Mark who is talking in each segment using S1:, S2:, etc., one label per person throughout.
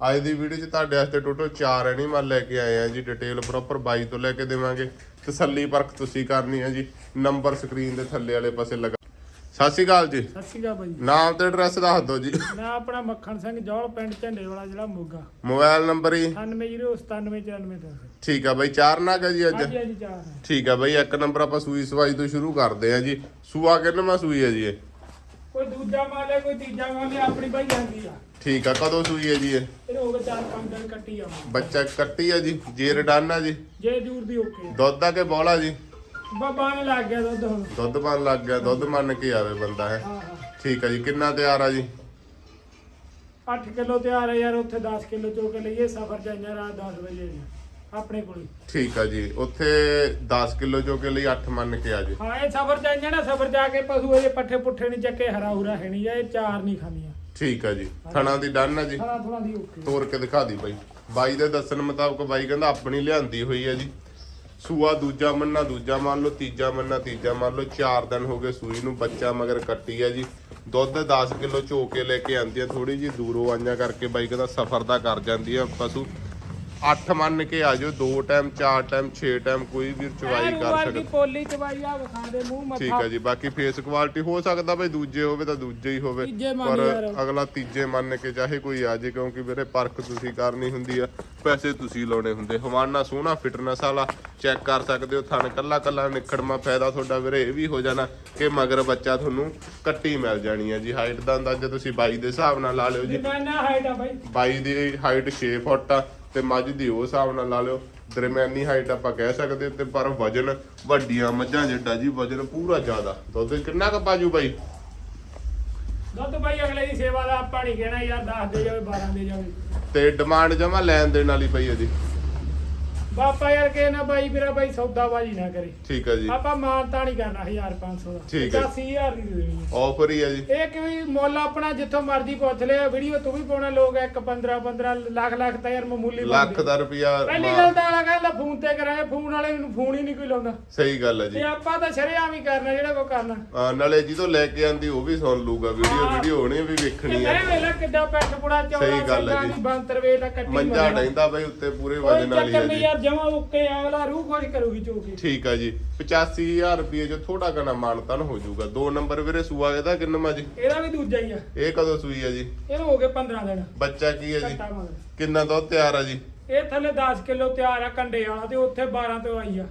S1: ਅੱਜ ਦੀ ਵੀਡੀਓ 'ਚ ਤੁਹਾਡੇ ਵਾਸਤੇ ਟੋਟਲ 4 ਐਨੀਮਲ ਲੈ ਕੇ ਆਏ ਆ ਜੀ ਡਿਟੇਲ ਪ੍ਰੋਪਰ ਬਾਈ ਤੋਂ ਲੈ ਕੇ ਦੇਵਾਂਗੇ। ਤਸੱਲੀ ਪਰਖ ਤੁਸੀਂ ਕਰਨੀ ਹੈ ਜੀ ਨੰਬਰ ਸਕਰੀਨ ਦੇ ਥੱਲੇ ਵਾਲੇ ਪਾਸੇ ਲਗਾ। ਸਤਿ ਸ਼੍ਰੀ ਅਕਾਲ ਜੀ।
S2: ਸਤਿ ਸ਼੍ਰੀ ਅਕਾਲ ਭਾਈ
S1: ਨਾਮ ਤੇ ਐਡਰੈਸ ਦੱਸ ਦਿਓ ਜੀ।
S2: ਮੈਂ ਆਪਣਾ ਮੱਖਣ ਸਿੰਘ ਜੌਲ ਪਿੰਡ ਝੰਡੇ ਵਾਲਾ ਜਿਹੜਾ ਮੋਗਾ
S1: ਮੋਬਾਈਲ ਨੰਬਰ ਹੀ
S2: 98097994
S1: ਠੀਕ ਆ ਬਾਈ ਚਾਰ ਨਾਗ ਹੈ ਜੀ ਅੱਜ।
S2: ਹਾਂਜੀ ਹਾਂਜੀ ਚਾਰ ਹੈ
S1: ਠੀਕ ਆ ਬਾਈ ਇੱਕ ਨੰਬਰ ਆਪਾਂ ਸੂਈ ਸਵਾਈ ਤੋਂ ਸ਼ੁਰੂ ਕਰਦੇ ਆ ਜੀ। ਸੂਆ ਕਿੰਨਵਾਂ ਸੂਈ ਹੈ ਜੀ ਇਹ?
S2: ਕੋਈ ਦੂਜਾ ਮਾਲ ਹੈ ਕੋਈ ਤੀਜਾ ਮਾਲ ਹੈ ਆਪਣੀ ਭਾਈ ਜਾਂਦੀ ਆ।
S1: ਠੀਕ ਆ ਕਦੋਂ ਸੂਈ ਹੈ ਜੀ ਇਹ?
S2: ਇਹ ਹੋ ਗਏ ਚਾਰ ਪੰਜ ਦਿਨ ਕੱਟੀ ਆ।
S1: ਬੱਚਾ ਕੱਟੀ ਆ ਜੀ ਜੇਰ ਡਾਨਾ ਜੀ?
S2: ਜੇ ਦੂਰ ਦੀ ਓਕੇ
S1: ਦੁੱਧ ਆ ਕੇ ਬੋਲਾ ਜੀ?
S2: ਬਾਬਾ ਨੇ ਲੱਗ ਗਿਆ ਦੁੱਧ ਹੁਣ।
S1: ਦੁੱਧ ਬਣ ਲੱਗ ਗਿਆ ਦੁੱਧ ਮੰਨ ਕੇ ਆਵੇ ਬੰਦਾ ਹੈ?
S2: ਹਾਂ ਹਾਂ।
S1: ਠੀਕ ਆ ਜੀ ਕਿੰਨਾ ਤਿਆਰ ਆ ਜੀ?
S2: 8 ਕਿਲੋ ਤਿਆਰ ਹੈ ਯਾਰ ਉੱਥੇ 10 ਕਿਲੋ ਚੋ ਕੇ ਲਈਏ ਸਫਰ ਜਾਈਆਂ ਰਾਤ 10 ਵਜੇ ਨੂੰ। ਆਪਣੇ ਕੋਲ। ਹੀ।
S1: ਠੀਕ ਆ ਜੀ ਉੱਥੇ 10 ਕਿਲੋ ਚੋ ਕੇ ਲਈ 8 ਮੰਨ ਕੇ ਆ ਜੀ।
S2: ਹਾਂ ਇਹ ਸਫਰ ਜਾਈਆਂ ਨਾ ਸਫਰ ਜਾ ਕੇ ਪਸ਼ੂ ਇਹ ਪੱਠੇ ਪੁੱਠੇ ਨਹੀਂ ਚੱਕੇ ਹਰਾ ਹੁਰਾ ਹੈ ਨਹੀਂ ਇਹ ਚਾਰ ਨਹੀਂ ਖਾਂਦੀਆਂ।
S1: ਠੀਕ ਆ ਜੀ। ਥਣਾ ਦੀ ਡਨ ਆ ਜੀ।
S2: ਦੀ ਓਕੇ।
S1: ਤੋੜ ਕੇ ਦਿਖਾ ਦੀ ਬਾਈ। ਬਾਈ ਦੇ ਦੱਸਣ ਮੁਤਾਬਕ ਬਾਈ ਕਹਿੰਦਾ ਆਪਣੀ ਲਿਆਂਦੀ ਹੋਈ ਹੈ ਜੀ। ਸੂਆ ਦੂਜਾ ਮੰਨਾ ਦੂਜਾ ਮੰਨ ਲਓ ਤੀਜਾ ਮੰਨਾ ਤੀਜਾ ਮੰਨ ਲਓ 4 ਦਿਨ ਹੋ ਗਏ ਸੂਈ ਨੂੰ ਬੱਚਾ ਮਗਰ ਕੱਟੀ ਹੈ ਜੀ। ਦੁੱਧ 10 ਕਿਲੋ ਚੋ ਕੇ ਲੈ ਕੇ ਆਂਦੀ ਆ ਥੋੜੀ ਜੀ ਦੂਰੋਂ ਆਈਆਂ ਕਰਕੇ ਬਾਈ ਕਹਿੰਦਾ ਸਫਰ ਦਾ ਕਰ ਜਾਂਦੀ ਆ ਪਸ਼ੂ। 8 ਮੰਨ ਕੇ ਆ ਜਾਓ 2 ਟਾਈਮ 4 ਟਾਈਮ 6 ਟਾਈਮ ਕੋਈ ਵੀ ਚਵਾਈ ਕਰ
S2: ਦੀ
S1: ਸਕਦਾ।
S2: ਪੋਲੀ ਚਵਾਈ ਆ ਵਿਖਾ ਦੇ ਮੂੰਹ
S1: ਠੀਕ
S2: ਮੱਥਾ
S1: ਹੈ ਜੀ ਬਾਕੀ ਫੇਸ ਕੁਆਲਿਟੀ ਹੋ ਸਕਦਾ ਬਈ ਦੂਜੇ ਹੋਵੇ ਤਾਂ ਦੂਜੇ ਹੀ ਹੋਵੇ ਪਰ। ਅਗਲਾ ਤੀਜੇ ਮੰਨ ਕੇ ਚਾਹੇ ਕੋਈ ਆ ਜੇ ਕਿਉਂਕਿ ਵੀਰੇ ਪਰਖ ਤੁਸੀਂ ਕਰਨੀ ਹੁੰਦੀ ਆ ਪੈਸੇ ਤੁਸੀਂ ਲਾਉਣੇ ਹੁੰਦੇ। ਹਵਾਨਾ ਸੋਹਣਾ ਫਿਟਨੈਸ ਵਾਲਾ ਚੈੱਕ ਕਰ ਸਕਦੇ ਹੋ ਥਣ ਕੱਲਾ ਕੱਲਾ ਨਿਖੜਮਾ ਫਾਇਦਾ ਤੁਹਾਡਾ ਵੀਰੇ ਇਹ ਵੀ ਹੋ ਜਾਣਾ ਕਿ ਮਗਰ ਬੱਚਾ ਤੁਹਾਨੂੰ ਕੱਟੀ ਮਿਲ ਜਾਣੀ ਹੈ ਜੀ। ਹਾਈਟ ਦਾ ਅੰਦਾਜ਼ਾ ਤੁਸੀਂ 22 ਦੇ ਹਿਸਾਬ ਨਾਲ ਲਾ ਲਿਓ ਜੀ।
S2: ਜਿੰਨਾ ਹਾਈਟ ਆ ਬਾਈ?
S1: 22 ਦੀ ਹਾਈਟ 6 ਫੁੱਟ ਆ। ਤੇ ਮੱਝ ਦੀ ਉਹ ਹਿਸਾਬ ਨਾਲ ਲਾ ਲਿਓ। ਦਰਮਿਆਨੀ ਹਾਈਟ ਆਪਾਂ ਕਹਿ ਸਕਦੇ ਤੇ ਪਰ ਵਜਨ ਵੱਡੀਆਂ ਮੱਝਾਂ ਜਿੱਡਾ ਜੀ ਵਜਨ ਪੂਰਾ ਜ਼ਿਆਦਾ। ਦੁੱਧ ਕਿੰਨਾ ਕੁ ਪਾਜੂ ਬਾਈ?
S2: ਦੁੱਧ ਬਾਈ ਅਗਲੇ ਦੀ ਸੇਵਾ ਦਾ ਆਪਾਂ ਨਹੀਂ ਕਹਿਣਾ ਯਾਰ 10 ਦੇ ਜਾਵੇ 12 ਦੇ ਜਾਵੇ।
S1: ਤੇ ਡਿਮਾਂਡ ਜਮਾ ਲੈਣ ਦੇਣ ਵਾਲੀ ਪਈ ਇਹਦੀ
S2: ਬਾਪਾ ਯਾਰ ਕੇ ਨਾ ਬਾਈ ਮੇਰਾ ਬਾਈ ਸੌਦਾਬਾਜੀ ਨਾ ਕਰੇ
S1: ਠੀਕ ਹੈ ਜੀ
S2: ਆਪਾਂ ਮਾਨਤਾ ਨਹੀਂ ਕਰਨਾ 1500 ਦਾ
S1: ਠੀਕ ਹੈ।
S2: 80000 ਦੀ ਦੇ ਦੇਣੀ ਹੈ।
S1: ਆਫਰ ਹੀ ਹੈ ਜੀ
S2: ਇਹ ਕਿ ਵੀ ਮੁੱਲ ਆਪਣਾ ਜਿੱਥੋਂ ਮਰਜ਼ੀ ਪੁੱਛ ਲਿਆ ਵੀਡੀਓ ਤੂੰ ਵੀ ਪਾਉਣਾ ਲੋਕ ਇੱਕ 15 15 ਲੱਖ ਲੱਖ ਤਾਂ ਯਾਰ ਮਾਮੂਲੀ
S1: ਲੱਖ। ਦਾ ਰੁਪਿਆ
S2: ਪਹਿਲੀ ਗੱਲ ਤਾਂ ਆਲਾ ਕਹਿੰਦਾ ਫੋਨ ਤੇ ਕਰਾਏ ਫੋਨ ਵਾਲੇ ਨੂੰ ਫੋਨ ਹੀ ਨਹੀਂ ਕੋਈ ਲਾਉਂਦਾ
S1: ਸਹੀ ਗੱਲ ਹੈ
S2: ਤੇ
S1: ਜੀ
S2: ਆਪਾਂ ਤਾਂ ਸ਼ਰੇਆਮ ਹੀ ਕਰਨਾ ਜਿਹੜਾ ਕੋ ਕਰਨਾ
S1: ਆ, ਨਾਲੇ ਜਿਹਦੋਂ ਲੈ ਕੇ ਆਂਦੀ ਉਹ ਵੀ ਸੁਣ ਲੂਗਾ ਵੀਡੀਓ
S2: ਹਾਂ।
S1: ਵੀਡੀਓ ਹੋਣੀ ਵੀ
S2: ਤੇ
S1: ਵੇਖਣੀ
S2: ਮੈਂ
S1: ਹੈ
S2: ਵੇਲਾ ਕਿੱਡਾ ਪੈਟ ਪੁੜਾ ਚੌੜਾ
S1: ਸਹੀ ਗੱਲ ਹੈ
S2: ਸਿੰਘਾਂ
S1: ਜੀ।
S2: ਦੀ ਬੰਤਰ ਵੇ ਤਾਂ ਕੱਟੀ
S1: ਮੰਜਾ। ਡੈਂਦਾ ਬਈ ਉੱਤੇ ਪੂਰੇ
S2: ਕੋਈ
S1: ਵਜਨ ਵਾਲੀ ਹੈ
S2: ਚੱਕਰ ਨਹੀਂ ਯਾਰ ਜਮਾ ਓਕੇ ਅਗਲਾ ਰੂਹ ਖੁਸ਼ ਕਰੂਗੀ ਚੋਕੀ
S1: ਠੀਕ ਆ ਜੀ। 85000 ਰੁਪਏ ਚ ਥੋੜਾ ਕਨਾ ਮਾਨਤਨ ਹੋ ਜਾਊਗਾ। ਦੋ ਨੰਬਰ ਵੀਰੇ ਸੂਆ ਇਹਦਾ ਕਿੰਨਾ ਜੀ?
S2: ਇਹਦਾ ਵੀ ਦੂਜਾ ਹੀ ਆ।
S1: ਇਹ ਕਦੋਂ ਸੂਈ ਆ ਜੀ?
S2: ਇਹਨੂੰ ਹੋ ਗਏ 15 ਦਿਨ।
S1: ਬੱਚਾ ਕੀ ਹੈ ਜੀ?
S2: ਘੱਟਾ ਮਗਰ।
S1: ਕਿੰਨਾ ਦੁੱਧ ਤਿਆਰ ਆ ਜੀ?
S2: ਇਹ ਥੱਲੇ 10 ਕਿਲੋ ਤਿਆਰ ਆ ਕੰਡੇ ਵਾਲਾ ਤੇ ਉੱਥੇ 12 ਤੋਂ ਆਈ ਆ।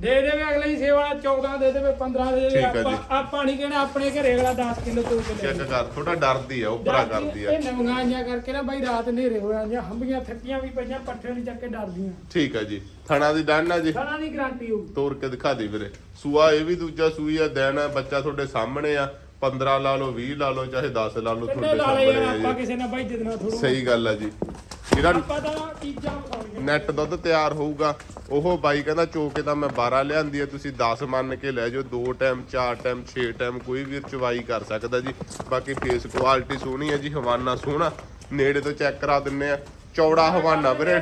S2: ਦੇ ਦੇਵੇ ਅਗਲੇ ਦੀ ਸੇਵਾ 14 ਦੇ ਦੇਵੇ 15 ਦੇ ਦੇਵੇ।
S1: ਠੀਕ ਆ ਜੀ।
S2: ਆਪਾਂ ਨਹੀਂ ਕਹਿਣਾ ਆਪਣੇ ਘਰੇ ਅਗਲਾ 10 ਕਿਲੋ ਤੋਂ ਕੇ
S1: ਚੈੱਕ ਕਰ ਥੋੜਾ ਡਰਦੀ ਆ ਉਪਰਾ ਕਰਦੀ ਆ।
S2: ਇਹ ਨਵੀਆਂ ਆਈਆਂ ਕਰਕੇ ਨਾ ਬਾਈ ਰਾਤ ਹਨੇਰੇ ਹੋਇਆ ਜਾਂ ਹੰਬੀਆਂ ਥੱਕੀਆਂ ਵੀ ਪਈਆਂ ਪੱਠੇ ਨਹੀਂ ਚੱਕ ਕੇ ਡਰਦੀਆਂ।
S1: ਠੀਕ ਆ ਜੀ। ਥਣਾ ਦੀ ਡੰਨ ਆ ਜੀ।
S2: ਸਾਰਾ ਦੀ ਗਾਰੰਟੀ ਹੋਊ।
S1: ਤੋੜ ਕੇ ਦਿਖਾ ਦੇ ਵੀਰੇ। ਸੂਆ ਇਹ ਵੀ ਦੂਜਾ ਸੂਈ ਆ ਦੇਣ ਆ ਬੱਚਾ ਤੁਹਾਡੇ ਸਾਹਮਣੇ ਆ। 15 ਲਾ ਲਓ 20 ਲਾ ਲਓ ਚਾਹੇ 10 ਲਾ ਲਓ
S2: ਕਿੰਨੇ
S1: ਤੁਹਾਡੇ
S2: ਲਾਲੇ ਯਾਰ
S1: ਸਾਹਮਣੇ ਆ
S2: ਆਪਾਂ
S1: ਜੀ।
S2: ਕਿਸੇ ਨਾਲ ਬਾਈ ਜਿੱਦਣਾ ਥੋੜਾ
S1: ਸਹੀ ਗੱਲ ਆ ਜੀ। ਜਿਹੜਾ
S2: ਆਪਾਂ ਤਾਂ ਚੀਜ਼ਾਂ ਵਿਖਾਉਣੀਆਂ।
S1: ਨੈਟ ਦੁੱਧ ਤਿਆਰ ਹੋਊਗਾ। ਉਹ ਬਾਈ ਕਹਿੰਦਾ ਚੋਕੇ ਤਾਂ ਮੈਂ 12 ਲਿਆਂਦੀ ਆ ਤੁਸੀਂ 10 ਮੰਨ ਕੇ ਲੈ ਜਾਓ, ਦੋ ਟਾਈਮ ਚਾਰ ਟਾਈਮ ਛੇ ਟਾਈਮ ਕੋਈ ਵੀ ਚਵਾਈ ਕਰ ਸਕਦਾ ਜੀ। ਬਾਕੀ ਫੇਸ ਕੁਆਲਿਟੀ ਸੋਹਣੀ ਹੈ ਜੀ, ਹਵਾਨਾ ਸੋਹਣਾ। ਨੇੜੇ ਤੋਂ ਚੈੱਕ ਕਰਾ ਦਿੰਨੇ ਆ ਚੌੜਾ ਹਵਾਨਾ ਵੀਰੇ।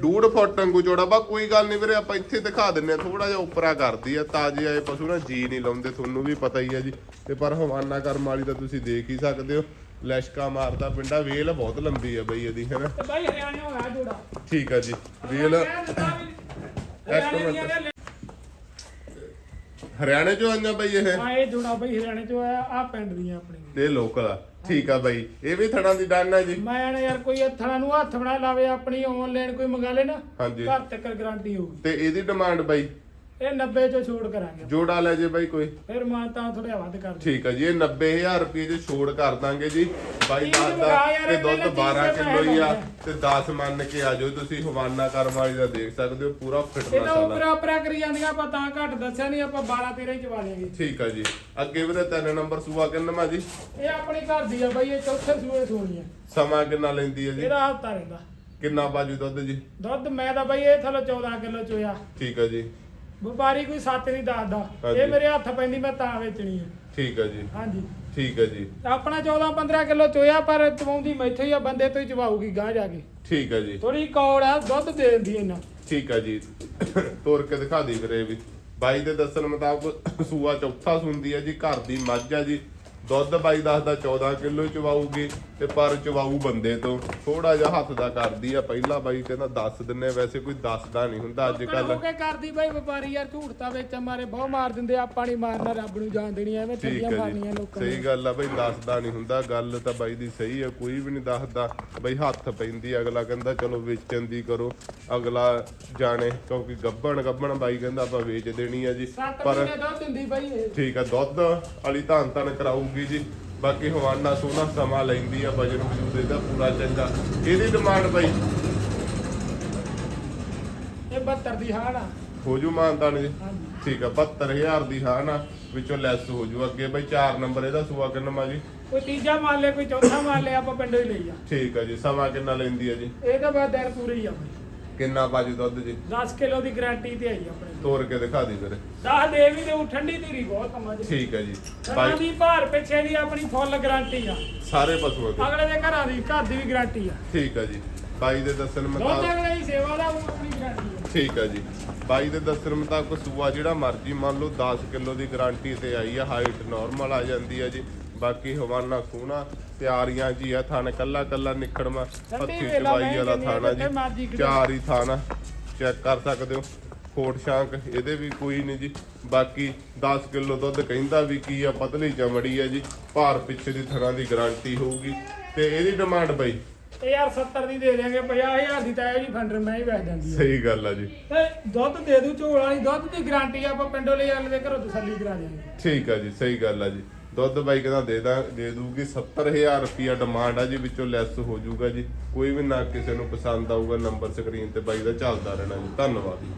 S1: ਡੂਢ ਫੁੱਟ ਵਾਂਗੂ ਚੌੜਾ। ਬਾ ਕੋਈ ਗੱਲ ਨਹੀਂ ਵੀਰੇ ਆਪਾਂ ਇੱਥੇ ਦਿਖਾ ਦਿੰਨੇ ਆ ਥੋੜਾ ਜਿਹਾ ਉੱਪਰਾ ਕਰਦੀ ਆ। ਤਾਜੇ ਆਏ ਪਸ਼ੂ ਨਾ ਜੀ ਨਹੀਂ ਲਾਉਂਦੇ ਤੁਹਾਨੂੰ ਵੀ ਪਤਾ ਹੀ ਆ ਜੀ। ਤੇ ਪਰ ਹਵਾਨਾ ਕਰਮ ਵਾਲੀ ਤਾਂ ਤੁਸੀਂ ਦੇਖ ਹੀ ਸਕਦੇ ਹੋ। ਲੈਸ਼ਕਾ ਮਾਰਦਾ ਪਿੰਡਾ। ਵੇਲ ਬਹੁਤ ਲੰਬੀ ਆ ਬਈ ਇਹਦੀ ਹੈਨਾ?
S2: ਤੇ ਬਾਈ ਹਰਿਆਣੇ ਹੋਇਆ ਜੋੜਾ।
S1: ਠੀਕ ਆ ਜੀ। ਵੇਲ
S2: ਹਰਿਆਣੇ
S1: ਚੋਂ ਆਈਆਂ ਬਈ ਇਹ?
S2: ਆ ਇਹ ਜੋੜਾ ਬਾਈ ਹਰਿਆਣੇ ਚੋਂ ਆਇਆ। ਆ ਪਿੰਡ ਦੀਆਂ ਆਪਣੀ
S1: ਇਹ ਲੋਕਲ ਆ। ਠੀਕ ਆ ਬਾਈ। ਇਹ ਵੀ ਥਣਾ ਦੀ ਡਨ ਆ ਜੀ।
S2: ਮੈਂ ਨਾ ਯਾਰ ਕੋਈ ਹੱਥਾਂ ਨੂੰ ਹੱਥ ਬਣਾ ਲਾਵੇ ਆਪਣੀ ਆਨਲਾਈਨ ਕੋਈ ਮੰਗਾ ਲੇ ਨਾ
S1: ਹਾਂਜੀ।
S2: ਘਰ ਤੱਕ ਗਾਰੰਟੀ ਹੋਊਗੀ।
S1: ਤੇ ਇਹਦੀ ਡਿਮਾਂਡ ਬਾਈ?
S2: ਇਹ 90 ਚੋਂ ਛੋੜ ਕਰਾਂਗੇ।
S1: ਜੋੜਾ ਲੈ ਜੇ ਬਾਈ ਕੋਈ।
S2: ਫਿਰ ਮਾਂ ਤਾਂ ਥੋੜਾ ਵੱਧ ਕਰ ਦੇ
S1: ਠੀਕ ਆ ਜੀ ਇਹ 90000 ਰੁਪਏ ਚ ਛੋੜ ਕਰ ਦਾਂਗੇ ਜੀ। ਬਾਈ
S2: ਮੰਗਾ ਯਾਰ,
S1: ਤੇ ਦੁੱਧ
S2: ਇਹਨਾਂ
S1: 12
S2: ਚੀਜ਼ ਦੇ
S1: ਕਿਲੋ ਹੀ ਆ ਤੇ 10 ਮੰਨ ਕੇ ਆ ਜਾਓ ਤੁਸੀਂ ਹਵਾਨਾ ਕਰਮ ਵਾਲੀ ਦਾ ਦੇਖ ਸਕਦੇ ਹੋ ਪੂਰਾ ਫਿਟਨੈਸ
S2: ਇਹਨਾਂ
S1: ਵਾਲਾ।
S2: ਉਪਰਾ ਉਪਰਾ ਕਰੀ ਜਾਂਦੀਆਂ ਆਪਾਂ ਤਾਂ ਘੱਟ ਦੱਸਿਆ ਨਹੀਂ ਆਪਾਂ 12 13 ਹੀ ਚਵਾ ਲਿਆਂਗੇ
S1: ਠੀਕ ਆ ਜੀ ਅੱਗੇ ਵੀਰੇ ਤਿੰਨ ਨੰਬਰ ਸੂਆ ਕਿੰਨਾ ਜੀ?
S2: ਇਹ ਆਪਣੀ ਘਰ ਦੀ ਆ ਬਾਈ ਇਹ ਚੌਥੇ ਸੂਏ ਸੋਣੀ ਆ।
S1: ਸਮਾਂ ਕਿੰਨਾ ਲੈਂਦੀ ਹੈ ਜੀ?
S2: ਇਹਦਾ ਹਫਤਾ ਰਹਿੰਦਾ।
S1: ਕਿੰਨਾ ਬਾਜੂ ਦੁੱਧ ਜੀ?
S2: ਦੁੱਧ ਮੈਂ ਤਾਂ ਬਾਈ ਇਹ ਥੱਲੇ 14 ਕਿਲੋ ਚੋਇਆ।
S1: ਠੀਕ ਆ ਜੀ।
S2: ਵਪਾਰੀ ਕੋਈ ਸੱਤ ਨਹੀਂ ਦੱਸਦਾ।
S1: ਹਾਂਜੀ।
S2: ਇਹ ਮੇਰੇ ਹੱਥ ਪੈਂਦੀ ਮੈਂ ਤਾਂ ਵੇਚਣੀ ਹੈ
S1: ਠੀਕ ਹੈ ਜੀ।
S2: ਹਾਂਜੀ।
S1: ਠੀਕ ਹੈ ਜੀ।
S2: ਆਪਣਾ 14 15 ਕਿਲੋ ਚੋਇਆ ਪਰ ਚਵਾਉਂਦੀ ਮੈਥੋਂ ਹੀ ਆ ਬੰਦੇ ਤੋਂ ਹੀ ਚਵਾਊਗੀ ਗਾਂ ਜਾ ਕੇ।
S1: ਠੀਕ ਹੈ ਜੀ।
S2: ਥੋੜੀ ਕੌੜ ਆ ਦੁੱਧ ਦੇ ਦਿੰਦੀ ਇਹਨਾਂ।
S1: ਠੀਕ ਹੈ ਜੀ। ਤੋਰ ਕੇ ਦਿਖਾ ਦੀ ਵੀਰੇ ਵੀ। ਬਾਈ ਦੇ ਦੱਸਣ ਮੁਤਾਬਕ ਸੂਆ ਚੌਥਾ ਸੁੰਦੀ ਹੈ ਜੀ ਘਰ ਦੀ ਮੱਝ ਆ ਜੀ। ਦੁੱਧ ਬਾਈ ਦੱਸਦਾ 14 ਕਿਲੋ ਚਵਾਊਗੀ ਤੇ ਪਰ ਚਵਾਊ ਬੰਦੇ ਤੋਂ ਥੋੜਾ ਜਿਹਾ ਹੱਥ ਦਾ ਕਰਦੀ ਆ ਪਹਿਲਾਂ ਬਾਈ ਕਹਿੰਦਾ ਦੱਸ ਦਿੰਨੇ ਵੈਸੇ ਕੋਈ ਦੱਸਦਾ ਨਹੀਂ ਹੁੰਦਾ ਅੱਜ
S2: ਹੋ
S1: ਕੱਲ
S2: ਕੇ ਕਰਦੀ ਬਾਈ ਵਪਾਰੀ ਯਾਰ ਝੂਠ ਤਾਂ ਵਿੱਚ ਮਾਰੇ ਬਹੁਤ ਮਾਰ ਦਿੰਦੇ ਆਪਾਂ ਨਹੀਂ ਮਾਰਨਾ ਰੱਬ ਨੂੰ ਜਾਣ ਦੇਣੀ ਐਵੇਂ
S1: ਹੈ
S2: ਮਾਰਨੀਆਂ ਲੋਕਾਂ
S1: ਸਹੀ ਗੱਲ ਆ ਬਈ ਦੱਸਦਾ ਨਹੀਂ ਹੁੰਦਾ ਗੱਲ ਤਾਂ ਬਾਈ ਦੀ ਸਹੀ ਆ ਕੋਈ ਵੀ ਨਹੀਂ ਦੱਸਦਾ। ਬਈ ਹੱਥ ਪੈਂਦੀ ਅਗਲਾ ਕਹਿੰਦਾ ਚਲੋ ਵੇਚਣ ਦੀ ਕਰੋ ਅਗਲਾ ਜਾਣੇ ਕਿਉਂਕਿ ਗੱਬਣ ਗੱਬਣ ਬਾਈ ਕਹਿੰਦਾ ਆਪਾਂ ਵੇਚ ਦੇਣੀ ਆ ਜੀ
S2: 7
S1: ਪਰ
S2: ਮਹੀਨੇ ਦੁੱਧ ਦਿੰਦੀ ਬਾਈ ਇਹ।
S1: ਠੀਕ ਆ ਦੁੱਧ ਵਾਲੀ ਧੰਨ ਧੰਨ ਕਰਾਊਗੀ ਜੀ ਬਾਕੀ ਹਵਾਨਾ ਸੋਨਾ ਸਮਾਂ ਲੈਂਦੀ ਆ ਵਜਨ ਵਜੂਦ ਇਹਦਾ ਪੂਰਾ ਚੰਗਾ। ਇਹਦੀ ਡਿਮਾਂਡ ਬਾਈ?
S2: ਇਹ 72 ਦੀ ਆ।
S1: ਹੋ ਜੂ ਮਾਨਤਾਨ ਜੀ?
S2: ਹਾਂਜੀ।
S1: ਠੀਕ ਆ 72000 ਦੀ ਹਾਂ ਨਾ ਵਿੱਚੋਂ ਲੈਸ ਹੋ ਜੂ ਅੱਗੇ। ਬਾਈ 4 ਨੰਬਰ ਇਹਦਾ ਸੂਆ ਕਿੰਨਾ ਜੀ?
S2: ਕੋਈ ਤੀਜਾ ਮੰਨ ਲਿਆ ਕੋਈ ਚੌਥਾ ਮੰਨ ਲਿਆ ਆਪਾਂ ਪਿੰਡੋਂ ਹੀ ਲਈ ਆ।
S1: ਠੀਕ ਆ ਜੀ ਸਮਾਂ ਕਿੰਨਾ ਲੈਂਦੀ ਆ ਜੀ?
S2: ਇਹ ਤਾਂ ਬਾਅਦ ਦਰ ਪੂਰੀ ਆ
S1: ਕਿੰਨਾ ਬਾਜੂ ਦੁੱਧ ਜੀ?
S2: 10 ਕਿਲੋ ਦੀ ਗਾਰੰਟੀ ਤੇ ਆਈ ਆਪਣੇ
S1: ਤੋੜ ਕੇ ਦਿਖਾ ਦੀ ਫਿਰ।
S2: 10 ਦੇ ਵੀ ਦੇ ਠੰਡੀ ਧੀਰੀ ਬਹੁਤ ਸਮਝ
S1: ਠੀਕ ਹੈ ਜੀ। ਬਾਈ
S2: ਦੀ ਭਾਰ ਪਿੱਛੇ ਦੀ ਆਪਣੀ ਫੁੱਲ ਗਾਰੰਟੀ ਆ।
S1: ਸਾਰੇ ਪਸ਼ੂਆਂ ਦੀ
S2: ਅਗਲੇ ਦੇ ਘਰਾਂ ਦੀ ਘਰ ਦੀ ਵੀ ਗਾਰੰਟੀ ਆ।
S1: ਠੀਕ ਹੈ ਜੀ। ਬਾਈ ਦੇ ਦੱਸਣ
S2: ਦੁੱਧ
S1: ਮੁਤਾਬਕ
S2: ਅਗਲੇ ਦੀ ਸੇਵਾ ਦਾ ਉਹ ਆਪਣੀ ਗਾਰੰਟੀ ਆ।
S1: ਠੀਕ ਹੈ ਜੀ। ਬਾਈ ਦੇ ਦੱਸਣ ਮੁਤਾਬਕ ਸੂਆ ਜਿਹੜਾ ਮਰਜ਼ੀ ਮੰਨ ਲਓ 10 ਕਿਲੋ ਦੀ ਗਾਰੰਟੀ ਤੇ ਆਈ ਆ ਹਾਈਟ ਨਾਰਮਲ ਆ ਜਾਂਦੀ ਆ ਜੀ। ਬਾਕੀ ਹਵਾਨਾ ਸੋਹਣਾ ਤਿਆਰੀਆਂ ਜੀ ਆ ਥਣ ਕੱਲਾ ਕੱਲਾ ਨਿਕੜਵਾ ਪੱਥੀ ਚਵਾਈ ਵਾਲਾ ਥਾਣਾ ਜੀ। ਚਾਰ ਹੀ ਥਾਣਾ ਚੈੱਕ ਕਰ ਸਕਦੇ ਹੋ ਖੋਟ ਸ਼ਾਂਕ ਇਹਦੇ ਵੀ ਕੋਈ ਨਹੀਂ ਜੀ। ਬਾਕੀ 10 ਕਿਲੋ ਦੁੱਧ ਕਹਿੰਦਾ ਵੀ ਕੀ ਆ ਪਤਲੀ ਚਮੜੀ ਆ ਜੀ ਭਾਰ ਪਿੱਛੇ ਦੀ ਥਣਾ ਦੀ ਗਾਰੰਟੀ ਹੋਊਗੀ। ਤੇ ਇਹਦੀ ਡਿਮਾਂਡ ਬਾਈ?
S2: ਇਹ ਯਾਰ 70 ਦੀ ਦੇ ਦੇਾਂਗੇ 50000 ਦੀ ਤਾਂ ਇਹ ਜੀ ਫੰਡਰ ਮੈਂ ਹੀ ਵੇਚ ਦਿੰਦੀ
S1: ਸਹੀ ਗੱਲ ਆ ਜੀ।
S2: ਤੇ ਦੁੱਧ ਦੇ ਦੂ ਝੋਲ ਵਾਲੀ ਦੁੱਧ ਦੀ ਗਾਰੰਟੀ ਆਪਾਂ ਪਿੰਡੋਂ ਲੈ ਜਾਂਦੇ ਘਰੋਂ ਤਸੱਲੀ ਕਰਾ ਦਿਆਂਗੇ।
S1: ਠੀਕ ਆ ਜੀ ਸਹੀ ਗੱਲ ਆ ਜੀ। ਦੁੱਧ ਬਾਈ ਕਹਿੰਦਾ ਦੇ ਦਾਂ, ਦੇ ਦੂਗੀ। 70000 ਰੁਪਿਆ ਡਿਮਾਂਡ ਆ ਜੀ, ਵਿੱਚੋਂ ਲੈਸ ਹੋ ਜਾਊਗਾ ਜੀ। ਕੋਈ ਵੀ ਨਾ ਕਿਸੇ ਨੂੰ ਪਸੰਦ ਆਊਗਾ ਨੰਬਰ ਸਕਰੀਨ ਤੇ ਬਾਈ ਦਾ ਚੱਲਦਾ ਰਹਿਣਾ ਜੀ। ਧੰਨਵਾਦ ਜੀ।